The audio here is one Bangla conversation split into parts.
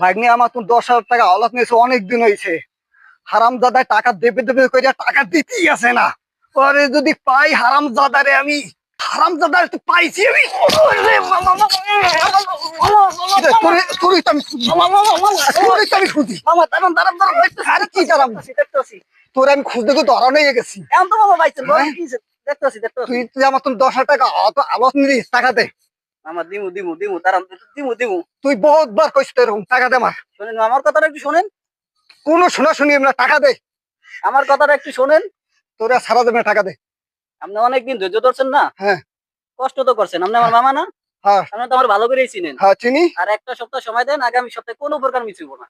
ভাগ্নে আমার দশ হাজার টাকা হলাত নিয়েছে অনেক দিন হয়েছে হারাম দাদায় টাকা দেবে দেবে টাকা দিতেই না পরে যদি পাই হারাম দাদারে আমি তো পাইছি আমি তোরে আমি খুঁজতে ধরা নিয়ে গেছি তো বলেন? দেখতেছি দেখতেছি তুই তুই আমার তো দশ হাজার টাকা অত আলোচ নিলিস টাকা দে। মামা দিমু দিমু দিমু দাঁড়ান দিমু দিমু। তুই বহুতবার কইছিস তো এরকম টাকা দে আমার। শোনেন আমার কথাটা একটু শোনেন। কোনো শোনা শুনি না টাকা দে। আমার কথাটা একটু শোনেন। তোরা সারা দেবে টাকা দে। আপনি অনেকদিন ধৈর্য ধরছেন না? হ্যাঁ। কষ্ট তো করছেন। আপনি আমার মামা না? হ্যাঁ। আপনি তো আমার ভালো করেই চিনেন। হ্যাঁ চিনি। আর একটা সপ্তাহ সময় দেন আগামী সপ্তাহে কোনো প্রকার মিছুব না।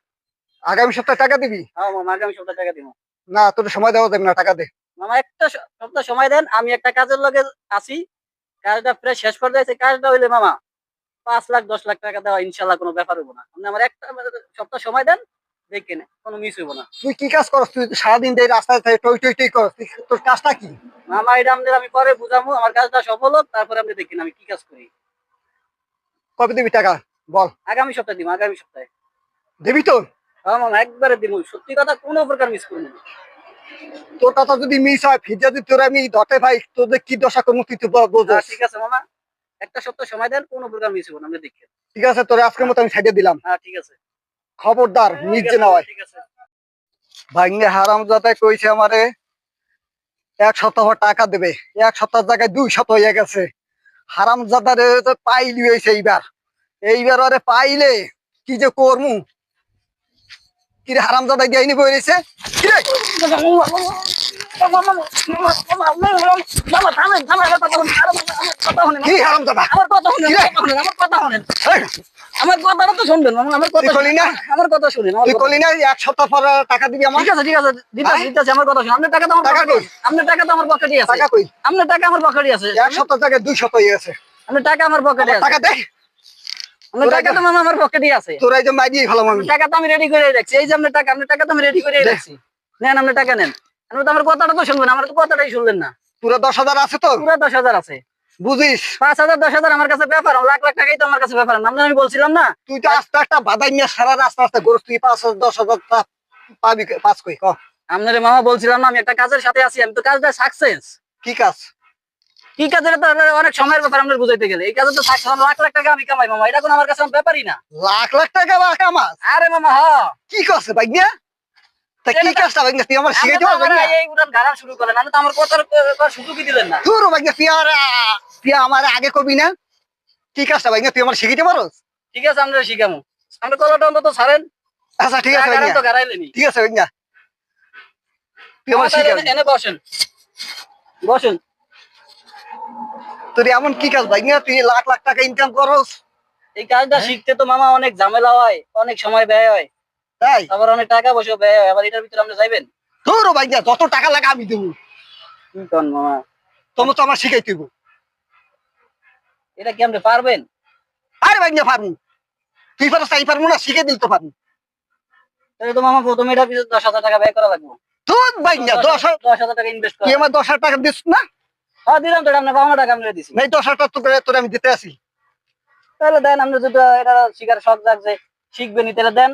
আগামী সপ্তাহে টাকা দিবি? হ্যাঁ মামা আগামী সপ্তাহে টাকা দিব। না তোর সময় দেওয়া যাবে না টাকা দে। মামা একটা সপ্তাহ সময় দেন আমি একটা কাজের লগে আসি কাজটা প্রায় শেষ করে যাচ্ছে কাজটা হইলে মামা পাঁচ লাখ দশ লাখ টাকা দেওয়া ইনশাল্লাহ কোনো ব্যাপার হব না। আপনি আমার একটা সপ্তাহ সময় দেন দেখেন কোনো মিস হইব না। তুই কি কাজ করস? তুই সারাদিন দেয় রাস্তায় টই টই টই করস। তোর কাজটা কি? মামা এটা আমাদের আমি পরে বুঝাবো। আমার কাজটা সফল হোক তারপরে আপনি দেখেন আমি কি কাজ করি। কবে দিবি টাকা? বল। আগামী সপ্তাহে দিব আগামী সপ্তাহে। দিবি তো? হ্যাঁ মামা একবারে দিব। সত্যি কথা কোনো প্রকার মিস করব না। তোর কথা যদি মিস হয় ফির যদি তোর আমি ধরতে ভাই তোদের কি দশা করব তুই তো হ্যাঁ, ঠিক আছে মামা। একটা সপ্তাহ সময় দেন কোনো প্রকার মিস হব না আপনি দেখেন ঠিক আছে তোর আজকের মতো আমি সাইডে দিলাম। হ্যাঁ ঠিক আছে। খবরদার ঠিক নিচে আছে, না হয়। ঠিক আছে। ভাগ্নে হারাম যাতে কইছে আমারে এক সপ্তাহ টাকা দেবে। এক সপ্তাহ জায়গায় দুই সপ্তাহ হয়ে গেছে। হারাম জাদারে তো পাইলি হয়েছে এইবার। এইবার ওরে পাইলে কি যে করমু? কি রে হারাম জাদা দিয়ে বই রয়েছে? কি রে মামা থামেন থামেন আমার কথাটা তো শুনবেন কথা না? কথা শুনেন তুই না? এক সপ্তাহ পর টাকা দিবি আমার? ঠিক আছে ঠিক আছে দিতেছি? আমার কথা আপনার টাকা তো আমার টাকা পকেটে কই? আপনার টাকা তো আমার পকেটে আছে টাকা কই? আপনার টাকা আমার পকেটে আছে। এক সপ্তাহ দুই সপ্তাহ গেছে আপনার টাকা আমার পকেটে আছে। টাকা টাকা তো আমার পকেটে আছে। ফেলাম আমি। টাকা তো আমি রেডি করে রাখছি। এই যে আপনার টাকা আপনার টাকা তো আমি রেডি করে রাখছি। নেন আপনার টাকা নেন। আপনি তো আমার কথাটা তো শুনবেন আমার তো কথাটাই শুনলেন না। পুরো দশ হাজার আছে তো? পুরো দশ হাজার আছে। বুঝিস? পাঁচ হাজার দশ হাজার আমার কাছে ব্যাপার লাখ লাখ টাকাই তো আমার কাছে ব্যাপার। নাম আমি বলছিলাম না। তুই তো আস্তে একটা বাদাই নিয়ে সারা রাস্তা গরু তুই পাঁচ হাজার দশ হাজার পাবি কই? আপনার মামা বলছিলাম না আমি একটা কাজের সাথে আছি আমি তো কাজটা সাকসেস কি কাজ? কি কাজের অনেক সময়ের ব্যাপার আমরা বুঝাইতে গেলে। এই কাজে তো লাখ লাখ টাকা আমি কামাই মামা। এটা কোনো আমার কাছে ব্যাপারই না। লাখ লাখ টাকা বা কামাস? আরে মামা হ্যাঁ কি করছে ভাই কি কাজটা তুই আমার এই উড়ান গাড়া শুরু করেন আমি তো আমার কথার সুযোগই দিলেন না। তোর ভাই তুই আর তুই আমার আগে কবি না। কি কাজটা ভাই তুই আমার শিখাইতে পারোস? ঠিক আছে আমরা শিখামু। আপনি কলাটা অন্তত ছাড়েন। আচ্ছা ঠিক আছে তো গাড়াইলেনি ঠিক আছে তুই আমার এনে বসেন। বসেন। তোর এমন কি কাজ ভাই? তুই লাখ লাখ টাকা ইনকাম করস? এই কাজটা শিখতে তো মামা অনেক ঝামেলা হয় অনেক সময় ব্যয় হয়। তাই? আবার অনেক টাকা পয়সা ব্যয় হয় আবার এটার ভিতরে আপনি যাইবেন? তোর ভাই যত টাকা লাগে আমি দেবো। কি কন মামা? তোমার তো আমার শিখাই দিব। এটা কি আপনি পারবেন? আরে ভাই না পারব। তুই পারস তাই পারব না শিখে দিল তো পারব। তাহলে তো মামা প্রথমে পিছনে দশ হাজার টাকা ব্যয় করা লাগবে। তোর ভাই না দশ হাজার দশ হাজার টাকা ইনভেস্ট করা তুই আমার দশ হাজার টাকা দিস না? হ্যাঁ দিলাম তো এটা আপনার টাকা আমি দিছি। এই দশ হাজার টাকা তোর আমি দিতে আসি। তাহলে দেন আপনি যেটা এটা শিকার শখ জাগছে শিখবেনি তাহলে দেন।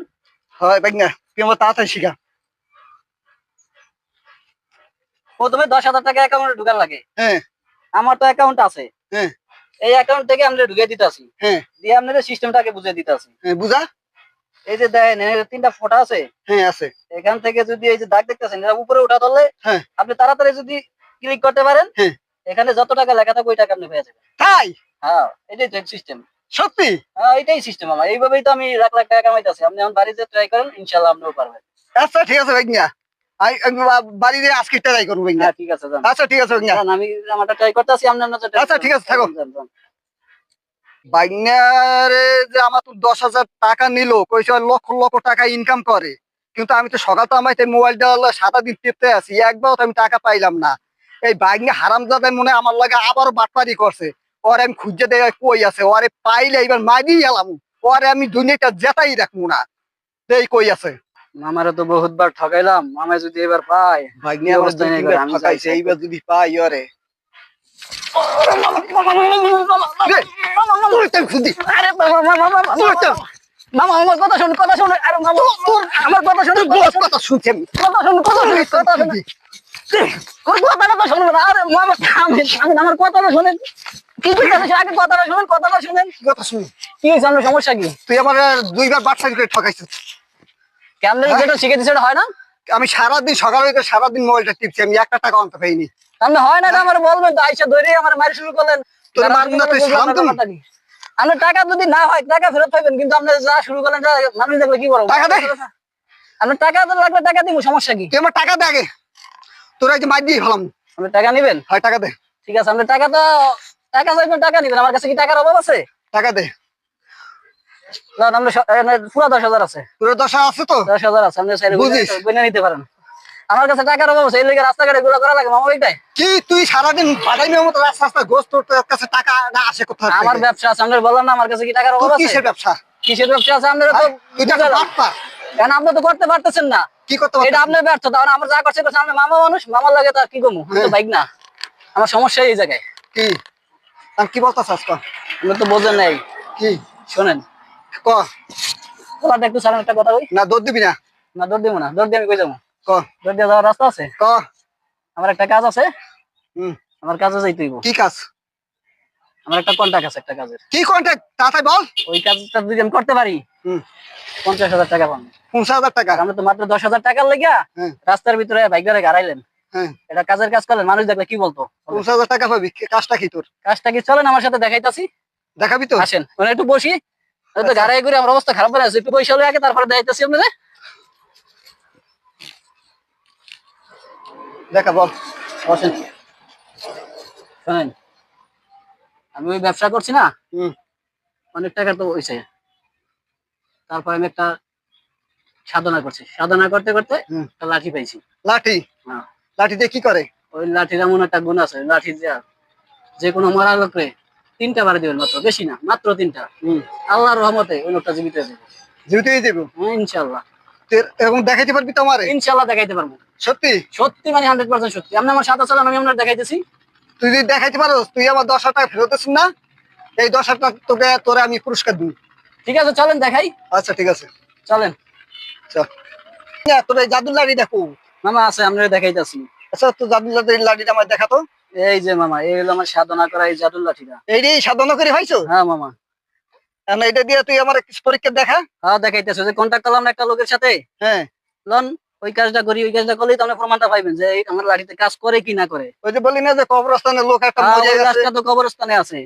হয় ভাই না তুই আমার তাড়াতাড়ি শিখা। প্রথমে দশ হাজার টাকা অ্যাকাউন্টে ঢুকার লাগে। হ্যাঁ। আমার তো অ্যাকাউন্ট আছে। হ্যাঁ। এই অ্যাকাউন্ট থেকে আমরা ঢুকে দিতেছি হ্যাঁ। দিয়ে আপনাদের সিস্টেমটাকে বুঝিয়ে হ্যাঁ বুঝা? এই যে দেখেন তিনটা ফোটা আছে। হ্যাঁ আছে। এখান থেকে যদি এই যে দাগ দেখতেছেন এটা উপরে উঠা ধরলে হ্যাঁ। আপনি তাড়াতাড়ি যদি ক্লিক করতে পারেন হ্যাঁ। এখানে যত টাকা লেখা থাকবে ওই টাকা আপনি পেয়ে যাবেন। তাই? হ্যাঁ এটাই তো সিস্টেম সত্যি? হ্যাঁ এটাই সিস্টেম আমার। এইভাবেই তো আমি লাখ লাখ টাকা কামাইতেছি আপনি এখন বাড়িতে ট্রাই করেন ইনশাল্লাহ আপনিও পারবেন। আচ্ছা ঠিক আছে ভাই না আমি আমি বাড়িতে আজকে ট্রাই করব ভাই হ্যাঁ ঠিক আছে আচ্ছা ঠিক আছে ভাই আমি আমারটা ট্রাই করতেছি আপনি আপনারটা আচ্ছা, ঠিক আছে, থাকো। যান, যান। বাইনারে যে আমার তো দশ হাজার টাকা নিল কইছে লক্ষ লক্ষ টাকা ইনকাম করে। কিন্তু আমি তো সকাল তো আমার মোবাইলটা সারা দিন টিপতে আছি। একবারও তো আমি টাকা পাইলাম না। এই বাইনে হারাম জাদার মনে আমার লাগে আবারও বাটপারি করছে। ওরে আমি খুঁজে দেয় কই আছে ওরে পাইলে এবার মারি এলাম। ওরে আমি দুনিয়াটা জেতাই রাখব না। এই কই আছে। মামারে তো বহুতবার ঠকাইলাম মামা যদি এবার পায় বাইনে কি আমার অবস্থা নেই আমি ঠকাইছে, এইবার যদি পাই ওরে। আমি মামা আমার কথা শুন কথা শুন। আরে মামা আমার কথা শুন কথা শুনছি কথা শুন কথা শুন কথা শুন। খুদি। ওর কথাটা তো শুনবেন না। আরে আমার কথাটা শুনেন। কি করতেছে আগে কথাটা শুনেন কথাটা শুনেন। কথা শুনি। কি হয়েছে সমস্যা কি? তুই আমার দুইবার বাচ্চা করে ঠকাইছিস। কেমন যেটা শিখে দিচ্ছে হয় না? আমি সারাদিন সকাল হইতে সারাদিন মোবাইলটা টিপছি আমি একটা টাকা অন্ত পাইনি। তাহলে হয় না এটা আমার বলবেন তো আইসা ধরে আমার মারি শুরু করলেন। তোর মারবো না, তুই শান্ত টাকা যদি না হয় টাকা ফেরত পাইবেন কিন্তু আপনি যা শুরু করলেন মানুষ দেখলে কি করব টাকা দে। আপনার টাকা লাগবে টাকা দিব সমস্যা কি? আমার টাকা দে আগে। তোর একজন মার দিয়ে ফেলাম আপনি টাকা নিবেন? হয় টাকা দে। ঠিক আছে আপনি টাকা তো টাকা চাইবেন টাকা নিবেন। আমার কাছে কি টাকার অভাব আছে? টাকা দে। পুরো দশ হাজার আছে। তোর দশা আছে তো? দশ হাজার আছে আপনি। বইনা নিতে পারেন। আমার কাছে টাকার অভাব আছে এই লেগে রাস্তাঘাটে গুলো করা লাগে মামা ওইটাই কি তুই সারাদিন বাদাইমের মতো রাস্তা রাস্তা গোস্ত তোর কাছে টাকা না আসে আমার ব্যবসা আছে আপনার বললাম না আমার কাছে কি টাকার অভাব আছে? কিসের ব্যবসা? কিসের ব্যবসা আছে আপনারা তো হ্যাঁ? তো। কেন আপনি তো করতে পারতেছেন না। কি করতে এটা আপনার ব্যর্থতা আর আমার যা করছে করছে আমি মামা মানুষ মামার লাগে তার কি কমু আমি তো হ্যাঁ। বাইক না আমার সমস্যা এই জায়গায়। কি? আমি কি বলতেছ আজকে? আপনি তো বোঝেন নাই। কি? শোনেন। ক? তোমার একটু সারান একটা কথা কই না দৌড় দিবি না। না দৌড় দিব না। দৌড় দিয়ে আমি কই যাব? ক? দৌড় দিয়ে যাওয়ার রাস্তা আছে? ক? আমার একটা কাজ আছে। হুম। আমার কাজে যাইতে হইব। কি কাজ? আমার একটা কন্ট্যাক্ট আছে একটা কাজের। কি কন্ট্যাক্ট তাড়াতাড়ি বল। ওই কাজটা যদি আমি করতে পারি হুম। পঞ্চাশ হাজার টাকা পাবো। পঞ্চাশ হাজার টাকা। তো মাত্র দশ হাজার টাকার লেগা হ্যাঁ। রাস্তার ভিতরে গাড়াইলেন। হ্যাঁ। এটা কাজের কাজ করলেন মানুষ দেখলে কি বলতো? পঞ্চাশ হাজার টাকা পাবি কাজটা কি তোর? কাজটা কি? চলেন আমার সাথে দেখাইতাছি। দেখাবি তো? আসেন মানে একটু বসি। তো আচ্ছা। গাড়াই করে আমার অবস্থা খারাপ হয়ে আছে একটু পয়সা হলে আগে তারপরে দেখাইতেছি আপনাদের। দেখা বল। বসেন। শোনেন আমি ওই ব্যবসা করছি না? হুম। অনেক টাকা তো হয়েছে তারপর আমি একটা সাধনা করছি। সাধনা করতে করতে লাঠি পাইছি। লাঠি? হ্যাঁ। লাঠি দিয়ে কি করে? ওই লাঠির এমন একটা গুণ আছে লাঠি যা যে কোনো মারা লোকরে তিনটা বারে দিবেন মাত্র বেশি না মাত্র তিনটা। আল্লাহর রহমতে ওই লোকটা জীবিত যাবে। জিউতেই দেবো হ্যাঁ ইনশাল্লাহ এবং দেখাইতে পারবি তো আমারে ইনশাল্লাহ দেখাইতে পারব। সত্যি? সত্যি মানে হান্ড্রেড পার্সেন্ট সত্যি। আপনি আমার সাথে চালান আমি আপনার দেখাইতেছি। তুই যদি দেখাইতে পারো তুই আমার দশ হাজার টাকা ফেরত না এই দশ হাজার টাকা তোকে তোরে আমি পুরস্কার দিই। ঠিক আছে চলেন দেখাই। আচ্ছা ঠিক আছে। চলেন। তোর এই জাদুর লাড়ি দেখো। মামা আছে আপনার দেখাইতেছি। আচ্ছা তো জাদুর লাড়ি লাড়িটা আমার দেখাতো এই যে মামা এই হলো আমার সাধনা করা এই জাদুর লাঠিটা। সাধনা করে ভাইছো হ্যাঁ মামা। এটা দিয়ে তুই আমার পরীক্ষা দেখা। হ্যাঁ দেখাইতেছে। যে কন্ট্যাক্ট করলাম একটা লোকের সাথে? হ্যাঁ। লন ওই কাজটা করি ওই কাজটা করলেই তো আপনি প্রমাণটা পাইবেন যে আমার লাঠিতে কাজ করে কি না করে। ওই যে বলি না যে কবরস্থানের লোক একটা হ্যাঁ, তো কবরস্থানে আছে।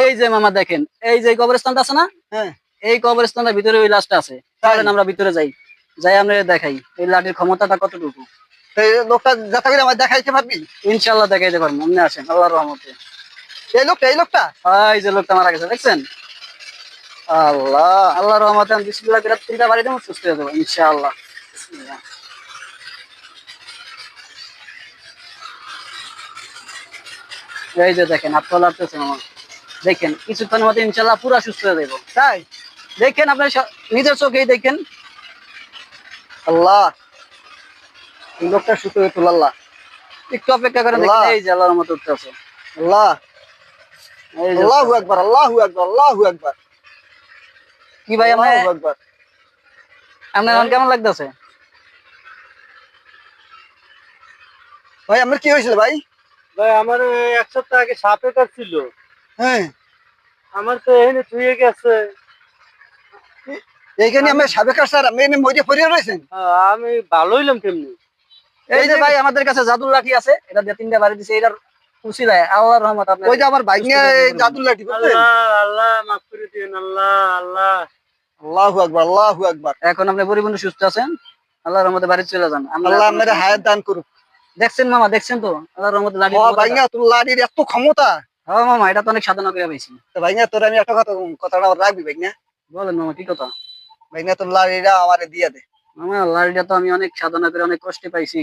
এই যে মামা দেখেন। এই যে কবরস্থানটা আছে না? হ্যাঁ। এই কবরস্থানের ভিতরে ওই লাশটা আছে? চলেন আমরা ভিতরে যাই। যাই আমরা দেখাই। এই লাঠির ক্ষমতাটা কতটুকু? তো এই লোকটা যাতা করে আমার দেখাইতে পারবি ইনশাল্লাহ দেখাইতে পারব। আপনি আসেন আল্লাহর রহমতে। এই লোকটা এই লোকটা? এই যে লোকটা মারা গেছে দেখছেন? আল্লাহ আল্লাহর রহমতে আমি বিসমিল্লাহ বিরাট তিনটা বাড়ি দেবো সুস্থ হয়ে যাব ইনশাআল্লাহ। এই যে দেখেন আপনার আমার। দেখেন কিছুক্ষণের মধ্যে ইনশাল্লাহ পুরা সুস্থ হয়ে যাব তাই? দেখেন আপনি স- নিজের চোখেই দেখেন। আল্লাহ। লোকটা সুতো হয়ে তোল আল্লাহ। একটু অপেক্ষা করেন। এই যে আল্লাহর রহমত উঠতেছে আল্লাহ। আল্লাহু আকবার আল্লাহু আকবার আল্লাহু আকবার। কি ভাই আল্লাহু আকবার। আপনার এখন কেমন লাগতেছে? ভাই আমার কি হয়েছিল ভাই? ভাই আমার এক সপ্তাহ আগে সাপে কাটছিল হ্যাঁ। আমার তো এখানে ধুয়ে গেছে। এইখানে আমি সাবেক স্যার আমি এনে মজে পড়িয়ে রয়েছেন? আমি ভালো হইলাম কেমনি এই যে ভাই আমাদের কাছে জাদুর লাঠি আছে এটা দিয়ে তিনটা বাড়ি দিছে এটার উসিলায় আল্লাহর রহমত আপনার। ওই যে আমার বাইক নিয়ে জাদুর লাঠি আল্লাহ আল্লাহ মাফ করে দিন আল্লাহ আল্লাহ। আল্লাহু আকবার আল্লাহু আকবার। এখন আপনি পরিপূর্ণ সুস্থ আছেন আল্লাহর রহমতে বাড়ি চলে যান। আল্লাহ এখন- মেরে হায়াত দান করুক। দেখছেন মামা দেখছেন তো? আল্লাহর রহমতে লাঠি ও ভাইঙ্গা তোর লাঠির এত ক্ষমতা। হ্যাঁ মামা এটা তো অনেক সাধনা করে পাইছি। তো ভাইঙ্গা তোর আমি একটা কথা কথাটা রাখবি ভাইঙ্গা বলেন মামা কি কথা? তোর আমারে দিয়ে দে। মামা লাঠিটা তো আমি অনেক সাধনা করে অনেক কষ্টে পাইছি।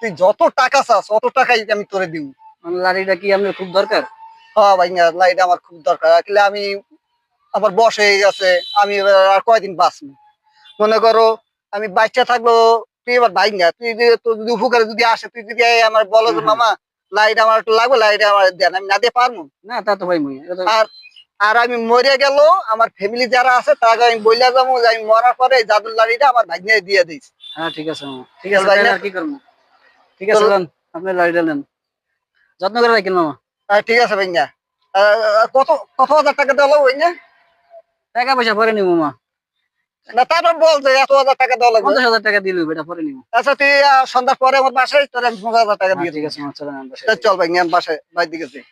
তুই যত টাকা চাস অত টাকাই আমি তোরে দিব। আমার লাঠিটা কি খুব দরকার? হ্যাঁ আমার খুব দরকার। আসলে আমি আমার বয়স হয়ে গেছে আমি এবার আর কয়দিন বাঁচবো? মনে করো আমি বাচ্চা থাকল তুই এবার ভাইঙ্গা তুই যদি তোর যদি উপকারে যদি আসে তুই যদি আমার বলো। মামা লাইট আমার একটু লাগবে লাইট আমার দেন আমি না দিয়ে পারব? না তা তো ভাই আর আর আমি মরে গেল আমার ফ্যামিলি যারা আছে তাকে আমি বইলা যাব যে আমি মরার পরে জাদুর লাড়িটা আমার ভাগ্নে দিয়ে দিস হ্যাঁ ঠিক আছে ঠিক আছে ভাই? আর কি করব? ঠিক আছে। আপনি লাড়িটা নেন। যত্ন করে রাখেন মামা। আহ, ঠিক আছে ভাইয়া কত কত হাজার টাকা দেওয়া ভাইয়া টাকা পয়সা পরে নিবো মামা। না তারপর বল যে এত হাজার টাকা দেওয়া লাগবে। পঞ্চাশ হাজার টাকা এটা পরে নিবো। আচ্ছা তুই সন্ধ্যার পরে আমার বাসায় তোর আমি পনেরো হাজার টাকা হ্যাঁ, দিয়ে ঠিক আছে চল ভাই বাসায় বাইর দিকে যাই।